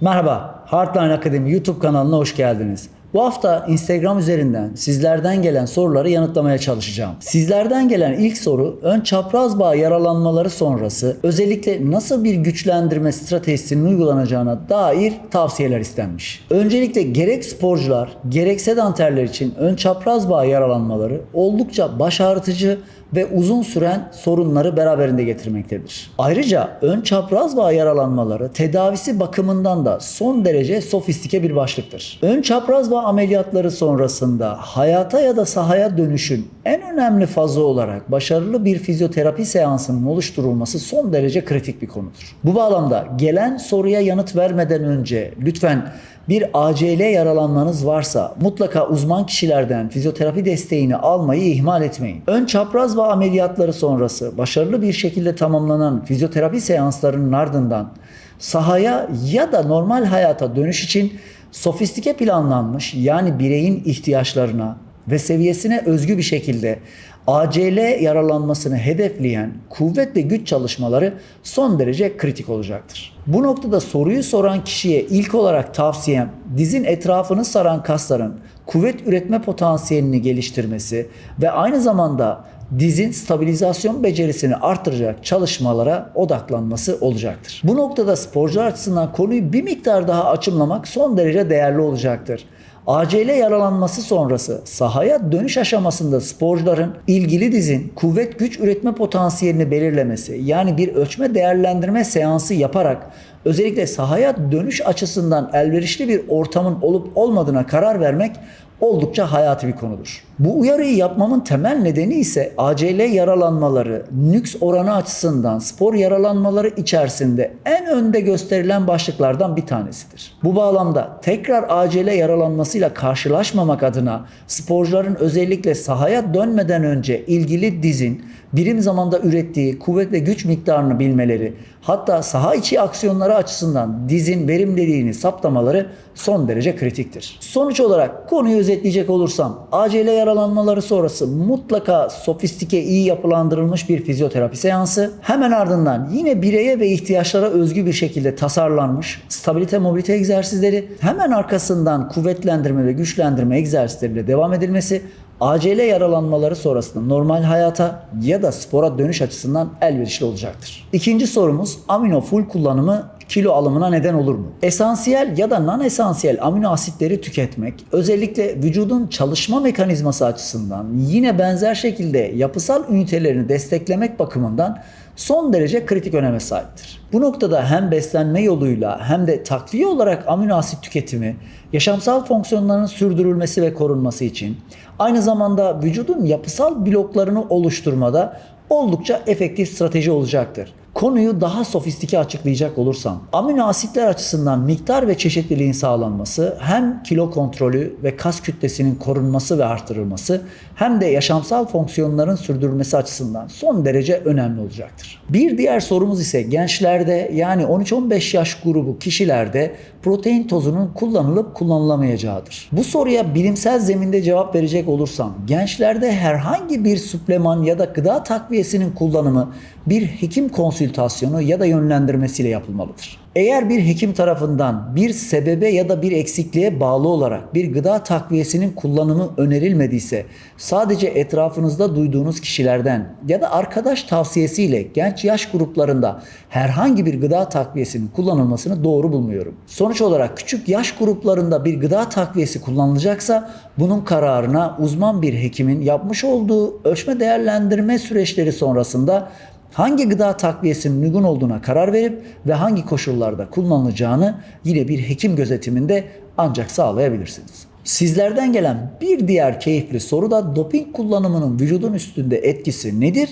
Merhaba, Hardline Akademi YouTube kanalına hoş geldiniz. Bu hafta Instagram üzerinden sizlerden gelen soruları yanıtlamaya çalışacağım. Sizlerden gelen ilk soru ön çapraz bağ yaralanmaları sonrası özellikle nasıl bir güçlendirme stratejisinin uygulanacağına dair tavsiyeler istenmiş. Öncelikle gerek sporcular gerek sedanterler için ön çapraz bağ yaralanmaları oldukça baş ağrıtıcı ve uzun süren sorunları beraberinde getirmektedir. Ayrıca ön çapraz bağ yaralanmaları tedavisi bakımından da son derece sofistike bir başlıktır. Ön çapraz bağ ameliyatları sonrasında hayata ya da sahaya dönüşün en önemli fazı olarak başarılı bir fizyoterapi seansının oluşturulması son derece kritik bir konudur. Bu bağlamda gelen soruya yanıt vermeden önce lütfen bir ACL yaralanmanız varsa mutlaka uzman kişilerden fizyoterapi desteğini almayı ihmal etmeyin. Ön çapraz bağ ameliyatları sonrası başarılı bir şekilde tamamlanan fizyoterapi seanslarının ardından sahaya ya da normal hayata dönüş için sofistike planlanmış yani bireyin ihtiyaçlarına ve seviyesine özgü bir şekilde ACL yaralanmasını hedefleyen kuvvet ve güç çalışmaları son derece kritik olacaktır. Bu noktada soruyu soran kişiye ilk olarak tavsiyem dizin etrafını saran kasların kuvvet üretme potansiyelini geliştirmesi ve aynı zamanda dizin stabilizasyon becerisini artıracak çalışmalara odaklanması olacaktır. Bu noktada sporcular açısından konuyu bir miktar daha açımlamak son derece değerli olacaktır. ACL yaralanması sonrası sahaya dönüş aşamasında sporcuların ilgili dizin kuvvet güç üretme potansiyelini belirlemesi yani bir ölçme değerlendirme seansı yaparak özellikle sahaya dönüş açısından elverişli bir ortamın olup olmadığına karar vermek oldukça hayati bir konudur. Bu uyarıyı yapmamın temel nedeni ise ACL yaralanmaları nüks oranı açısından spor yaralanmaları içerisinde en önde gösterilen başlıklardan bir tanesidir. Bu bağlamda tekrar ACL yaralanmasıyla karşılaşmamak adına sporcuların özellikle sahaya dönmeden önce ilgili dizin birim zamanda ürettiği kuvvet ve güç miktarını bilmeleri, hatta saha içi aksiyonları açısından dizin verimliliğini saptamaları son derece kritiktir. Sonuç olarak konuyu özetleyecek olursam ACL yaralanmaları sonrası mutlaka sofistike iyi yapılandırılmış bir fizyoterapi seansı, hemen ardından yine bireye ve ihtiyaçlara özgü bir şekilde tasarlanmış stabilite mobilite egzersizleri, hemen arkasından kuvvetlendirme ve güçlendirme egzersizleriyle devam edilmesi ACL yaralanmaları sonrasında normal hayata ya da spora dönüş açısından elverişli olacaktır. İkinci sorumuz amino full kullanımı kilo alımına neden olur mu? Esansiyel ya da non esansiyel amino asitleri tüketmek özellikle vücudun çalışma mekanizması açısından yine benzer şekilde yapısal ünitelerini desteklemek bakımından son derece kritik öneme sahiptir. Bu noktada hem beslenme yoluyla hem de takviye olarak amino asit tüketimi yaşamsal fonksiyonların sürdürülmesi ve korunması için aynı zamanda vücudun yapısal bloklarını oluşturmada oldukça efektif strateji olacaktır. Konuyu daha sofistike açıklayacak olursam, amino asitler açısından miktar ve çeşitliliğin sağlanması hem kilo kontrolü ve kas kütlesinin korunması ve artırılması hem de yaşamsal fonksiyonların sürdürülmesi açısından son derece önemli olacaktır. Bir diğer sorumuz ise gençlerde yani 13-15 yaş grubu kişilerde protein tozunun kullanılıp kullanılamayacağıdır. Bu soruya bilimsel zeminde cevap verecek olursam gençlerde herhangi bir supleman ya da gıda takviyesinin kullanımı bir hekim konsültasyonu ya da yönlendirmesiyle yapılmalıdır. Eğer bir hekim tarafından bir sebebe ya da bir eksikliğe bağlı olarak bir gıda takviyesinin kullanımı önerilmediyse sadece etrafınızda duyduğunuz kişilerden ya da arkadaş tavsiyesiyle genç yaş gruplarında herhangi bir gıda takviyesinin kullanılmasını doğru bulmuyorum. Sonuç olarak küçük yaş gruplarında bir gıda takviyesi kullanılacaksa bunun kararına uzman bir hekimin yapmış olduğu ölçme değerlendirme süreçleri sonrasında hangi gıda takviyesinin uygun olduğuna karar verip ve hangi koşullarda kullanılacağını yine bir hekim gözetiminde ancak sağlayabilirsiniz. Sizlerden gelen bir diğer keyifli soru da doping kullanımının vücudun üstünde etkisi nedir?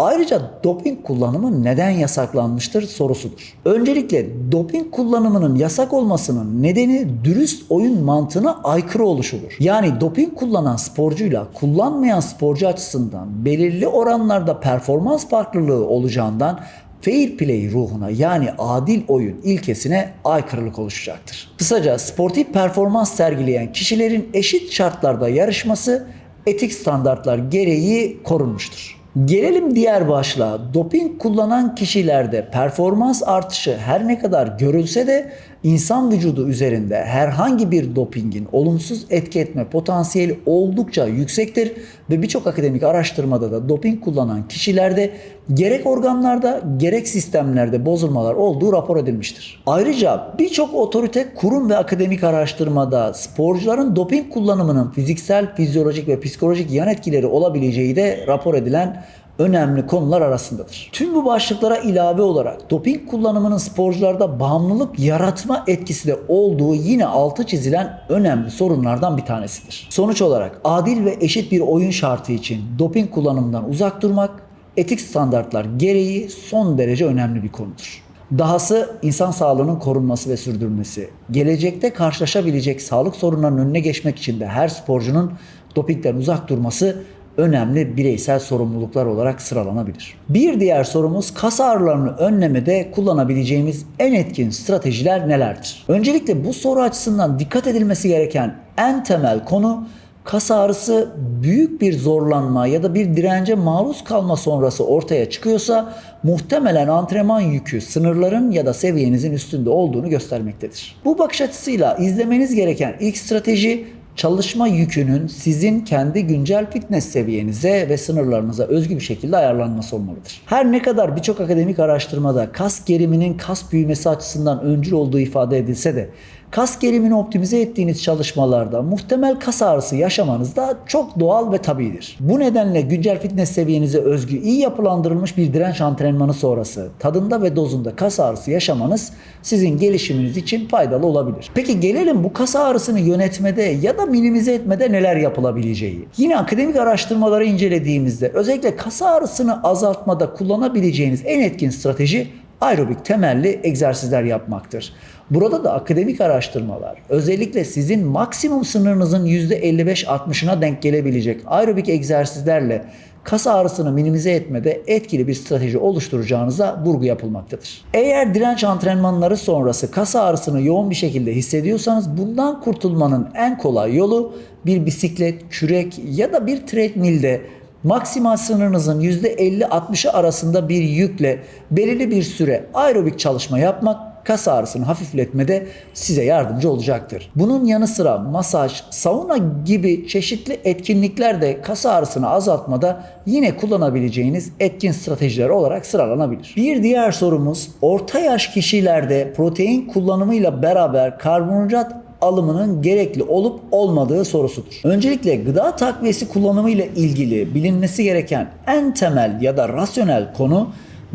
Ayrıca doping kullanımı neden yasaklanmıştır sorusudur. Öncelikle doping kullanımının yasak olmasının nedeni dürüst oyun mantığına aykırı oluşudur. Yani doping kullanan sporcuyla kullanmayan sporcu açısından belirli oranlarda performans farklılığı olacağından fair play ruhuna yani adil oyun ilkesine aykırılık oluşacaktır. Kısaca sportif performans sergileyen kişilerin eşit şartlarda yarışması etik standartlar gereği korunmuştur. Gelelim diğer başlığa. Doping kullanan kişilerde performans artışı her ne kadar görülse de insan vücudu üzerinde herhangi bir dopingin olumsuz etki etme potansiyeli oldukça yüksektir ve birçok akademik araştırmada da doping kullanan kişilerde gerek organlarda gerek sistemlerde bozulmalar olduğu rapor edilmiştir. Ayrıca birçok otorite kurum ve akademik araştırmada sporcuların doping kullanımının fiziksel, fizyolojik ve psikolojik yan etkileri olabileceği de rapor edilen önemli konular arasındadır. Tüm bu başlıklara ilave olarak doping kullanımının sporcularda bağımlılık yaratma etkisi de olduğu yine altı çizilen önemli sorunlardan bir tanesidir. Sonuç olarak adil ve eşit bir oyun şartı için doping kullanımından uzak durmak etik standartlar gereği son derece önemli bir konudur. Dahası insan sağlığının korunması ve sürdürülmesi, gelecekte karşılaşabilecek sağlık sorunlarının önüne geçmek için de her sporcunun dopingden uzak durması önemli bireysel sorumluluklar olarak sıralanabilir. Bir diğer sorumuz kas ağrılarını önlemede kullanabileceğimiz en etkin stratejiler nelerdir? Öncelikle bu soru açısından dikkat edilmesi gereken en temel konu kas ağrısı büyük bir zorlanma ya da bir dirence maruz kalma sonrası ortaya çıkıyorsa muhtemelen antrenman yükü sınırların ya da seviyenizin üstünde olduğunu göstermektedir. Bu bakış açısıyla izlemeniz gereken ilk strateji çalışma yükünün sizin kendi güncel fitness seviyenize ve sınırlarınıza özgü bir şekilde ayarlanması olmalıdır. Her ne kadar birçok akademik araştırmada kas geriminin kas büyümesi açısından öncül olduğu ifade edilse de kas gerimini optimize ettiğiniz çalışmalarda muhtemel kas ağrısı yaşamanız da çok doğal ve tabidir. Bu nedenle güncel fitness seviyenize özgü iyi yapılandırılmış bir direnç antrenmanı sonrası tadında ve dozunda kas ağrısı yaşamanız sizin gelişiminiz için faydalı olabilir. Peki gelelim bu kas ağrısını yönetmede ya da minimize etmede neler yapılabileceği. Yine akademik araştırmaları incelediğimizde özellikle kas ağrısını azaltmada kullanabileceğiniz en etkin strateji aerobik temelli egzersizler yapmaktır. Burada da akademik araştırmalar özellikle sizin maksimum sınırınızın %55-60'ına denk gelebilecek aerobik egzersizlerle kas ağrısını minimize etmede etkili bir strateji oluşturacağınıza vurgu yapılmaktadır. Eğer direnç antrenmanları sonrası kas ağrısını yoğun bir şekilde hissediyorsanız bundan kurtulmanın en kolay yolu bir bisiklet, kürek ya da bir treadmill'de maksimal sınırınızın %50-60'ı arasında bir yükle belirli bir süre aerobik çalışma yapmak kas ağrısını hafifletmede size yardımcı olacaktır. Bunun yanı sıra masaj, sauna gibi çeşitli etkinlikler de kas ağrısını azaltmada yine kullanabileceğiniz etkin stratejiler olarak sıralanabilir. Bir diğer sorumuz orta yaş kişilerde protein kullanımıyla beraber karbonhidrat alımının gerekli olup olmadığı sorusudur. Öncelikle gıda takviyesi kullanımı ile ilgili bilinmesi gereken en temel ya da rasyonel konu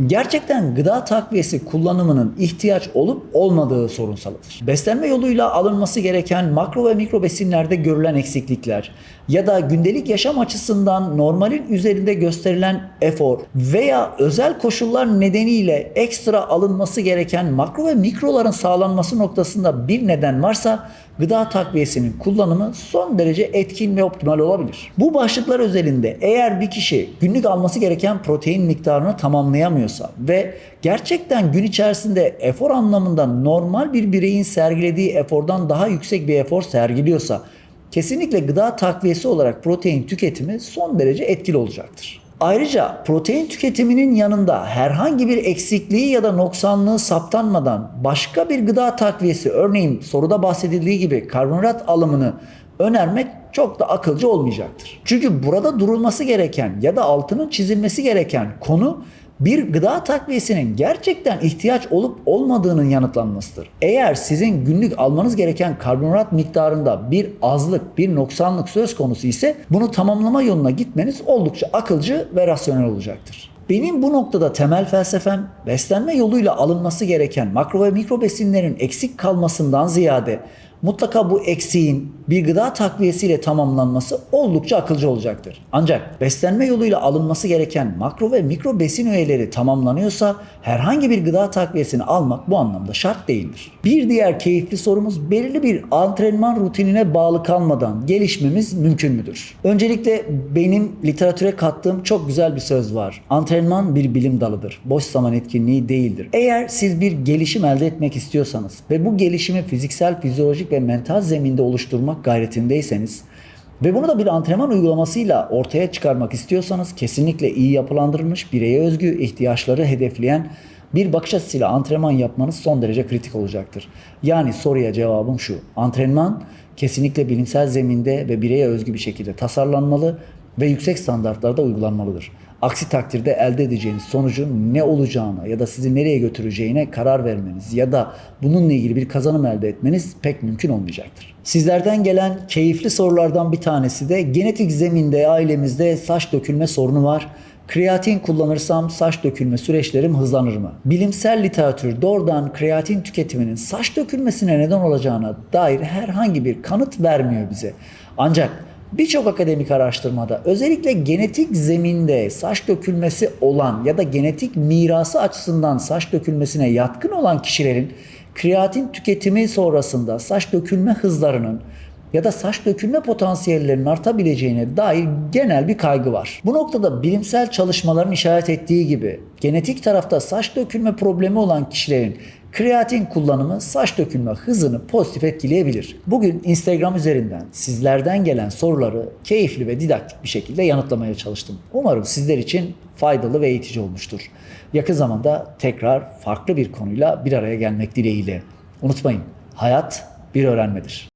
gerçekten gıda takviyesi kullanımının ihtiyaç olup olmadığı sorunsalıdır. Beslenme yoluyla alınması gereken makro ve mikro besinlerde görülen eksiklikler ya da gündelik yaşam açısından normalin üzerinde gösterilen efor veya özel koşullar nedeniyle ekstra alınması gereken makro ve mikroların sağlanması noktasında bir neden varsa gıda takviyesinin kullanımı son derece etkin ve optimal olabilir. Bu başlıklar özelinde eğer bir kişi günlük alması gereken protein miktarını tamamlayamıyorsa ve gerçekten gün içerisinde efor anlamında normal bir bireyin sergilediği efordan daha yüksek bir efor sergiliyorsa kesinlikle gıda takviyesi olarak protein tüketimi son derece etkili olacaktır. Ayrıca protein tüketiminin yanında herhangi bir eksikliği ya da noksanlığı saptanmadan başka bir gıda takviyesi örneğin soruda bahsedildiği gibi karbonhidrat alımını önermek çok da akılcı olmayacaktır. Çünkü burada durulması gereken ya da altının çizilmesi gereken konu bir gıda takviyesinin gerçekten ihtiyaç olup olmadığının yanıtlanmasıdır. Eğer sizin günlük almanız gereken karbonhidrat miktarında bir azlık, bir noksanlık söz konusu ise bunu tamamlama yoluna gitmeniz oldukça akılcı ve rasyonel olacaktır. Benim bu noktada temel felsefem beslenme yoluyla alınması gereken makro ve mikro besinlerin eksik kalmasından ziyade mutlaka bu eksiğin bir gıda takviyesiyle tamamlanması oldukça akılcı olacaktır. Ancak beslenme yoluyla alınması gereken makro ve mikro besin öğeleri tamamlanıyorsa herhangi bir gıda takviyesini almak bu anlamda şart değildir. Bir diğer keyifli sorumuz belirli bir antrenman rutinine bağlı kalmadan gelişmemiz mümkün müdür? Öncelikle benim literatüre kattığım çok güzel bir söz var. Antrenman bir bilim dalıdır. Boş zaman etkinliği değildir. Eğer siz bir gelişim elde etmek istiyorsanız ve bu gelişimi fiziksel, fizyolojik ve mental zeminde oluşturmak gayretindeyseniz ve bunu da bir antrenman uygulamasıyla ortaya çıkarmak istiyorsanız kesinlikle iyi yapılandırılmış, bireye özgü ihtiyaçları hedefleyen bir bakış açısıyla antrenman yapmanız son derece kritik olacaktır. Yani soruya cevabım şu. Antrenman kesinlikle bilimsel zeminde ve bireye özgü bir şekilde tasarlanmalı ve yüksek standartlarda uygulanmalıdır. Aksi takdirde elde edeceğiniz sonucun ne olacağına ya da sizi nereye götüreceğine karar vermeniz ya da bununla ilgili bir kazanım elde etmeniz pek mümkün olmayacaktır. Sizlerden gelen keyifli sorulardan bir tanesi de genetik zeminde ailemizde saç dökülme sorunu var. Kreatin kullanırsam saç dökülme süreçlerim hızlanır mı? Bilimsel literatür doğrudan kreatin tüketiminin saç dökülmesine neden olacağına dair herhangi bir kanıt vermiyor bize. Ancak Birçok akademik araştırmada özellikle genetik zeminde saç dökülmesi olan ya da genetik mirası açısından saç dökülmesine yatkın olan kişilerin kreatin tüketimi sonrasında saç dökülme hızlarının ya da saç dökülme potansiyellerinin artabileceğine dair genel bir kaygı var. Bu noktada bilimsel çalışmaların işaret ettiği gibi genetik tarafta saç dökülme problemi olan kişilerin kreatin kullanımı saç dökülme hızını pozitif etkileyebilir. Bugün Instagram üzerinden sizlerden gelen soruları keyifli ve didaktik bir şekilde yanıtlamaya çalıştım. Umarım sizler için faydalı ve eğitici olmuştur. Yakın zamanda tekrar farklı bir konuyla bir araya gelmek dileğiyle. Unutmayın, hayat bir öğrenmedir.